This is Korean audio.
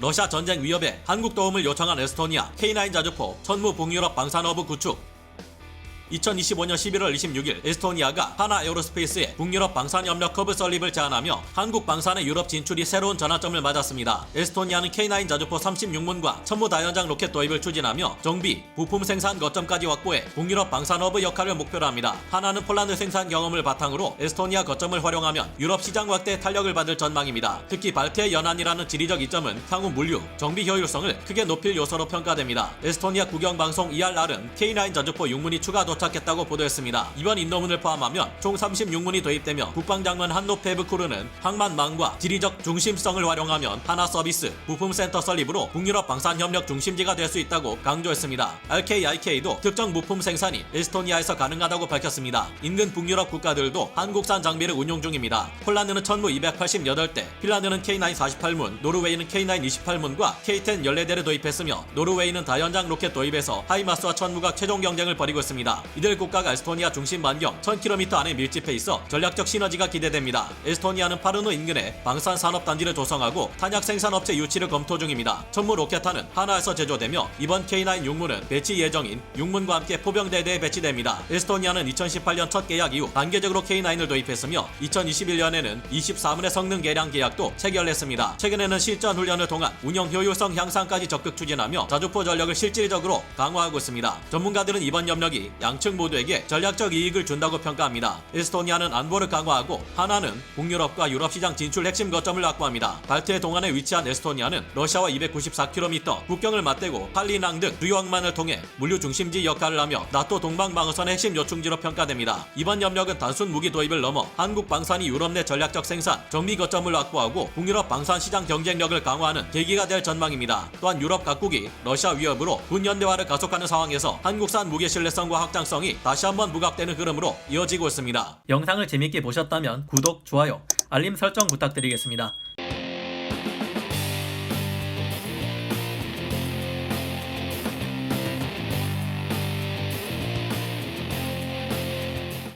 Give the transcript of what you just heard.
러시아 전쟁 위협에 한국 도움을 요청한 에스토니아 K9 자주포 천무 북유럽 방산허브 구축 2025년 11월 26일 에스토니아가 하나 에어로스페이스의 북유럽 방산 협력 허브 설립을 제안하며 한국 방산의 유럽 진출이 새로운 전환점을 맞았습니다. 에스토니아는 K9 자주포 36문과 천무 다연장 로켓 도입을 추진하며 정비, 부품 생산 거점까지 확보해 북유럽 방산 허브 역할을 목표로 합니다. 하나는 폴란드 생산 경험을 바탕으로 에스토니아 거점을 활용하면 유럽 시장 확대에 탄력을 받을 전망입니다. 특히 발트해 연안이라는 지리적 이점은 향후 물류, 정비 효율성을 크게 높일 요소로 평가됩니다. 에스토니아 국영방송 ERR은 K9 자주포 6문이 추가 도 착했다고 보도했습니다. 이번 인도문을 포함하면 총 36문이 도입되며 국방장관 한노페브쿠르는 항만망과 지리적 중심성을 활용하면 하나 서비스, 부품센터 설립으로 북유럽 방산협력 중심지가 될 수 있다고 강조했습니다. RKIK도 특정 부품 생산이 에스토니아에서 가능하다고 밝혔습니다. 인근 북유럽 국가들도 한국산 장비를 운용 중입니다. 폴란드는 천무 288대, 핀란드는 K9 48문, 노르웨이는 K9 28문과 K10 14대를 도입했으며 노르웨이는 다연장 로켓 도입에서 하이마스와 천무가 최종 경쟁을 벌이고 있습니다. 이들 국가가 에스토니아 중심 반경 1000km 안에 밀집해 있어 전략적 시너지가 기대됩니다. 에스토니아는 파르노 인근에 방산 산업 단지를 조성하고 탄약 생산 업체 유치를 검토 중입니다. 천무 로켓탄은 하나에서 제조되며 이번 K9 육문은 배치 예정인 육문과 함께 포병대대에 배치됩니다. 에스토니아는 2018년 첫 계약 이후 단계적으로 K9을 도입했으며 2021년에는 24문의 성능 개량 계약도 체결했습니다. 최근에는 실전 훈련을 통한 운영 효율성 향상까지 적극 추진하며 자주포 전력을 실질적으로 강화하고 있습니다. 전문가들은 이번 협력이 양측 모두에게 전략적 이익을 준다고 평가합니다. 에스토니아는 안보를 강화하고 하나는 북유럽과 유럽 시장 진출 핵심 거점을 확보합니다. 발트해 동안에 위치한 에스토니아는 러시아와 294km 국경을 맞대고 팔리낭 등 주요 항만을 통해 물류 중심지 역할을 하며 나토 동방 방어선의 핵심 요충지로 평가됩니다. 이번 협력은 단순 무기 도입을 넘어 한국 방산이 유럽 내 전략적 생산, 정비 거점을 확보하고 북유럽 방산 시장 경쟁력을 강화하는 계기가 될 전망입니다. 또한 유럽 각국이 러시아 위협으로 군 연대화를 가속하는 상황에서 한국산 무기 신뢰성과 확장 성이 다시 한번 부각되는 흐름으로 이어지고 있습니다. 영상을 재밌게 보셨다면 구독, 좋아요, 알림 설정 부탁드리겠습니다.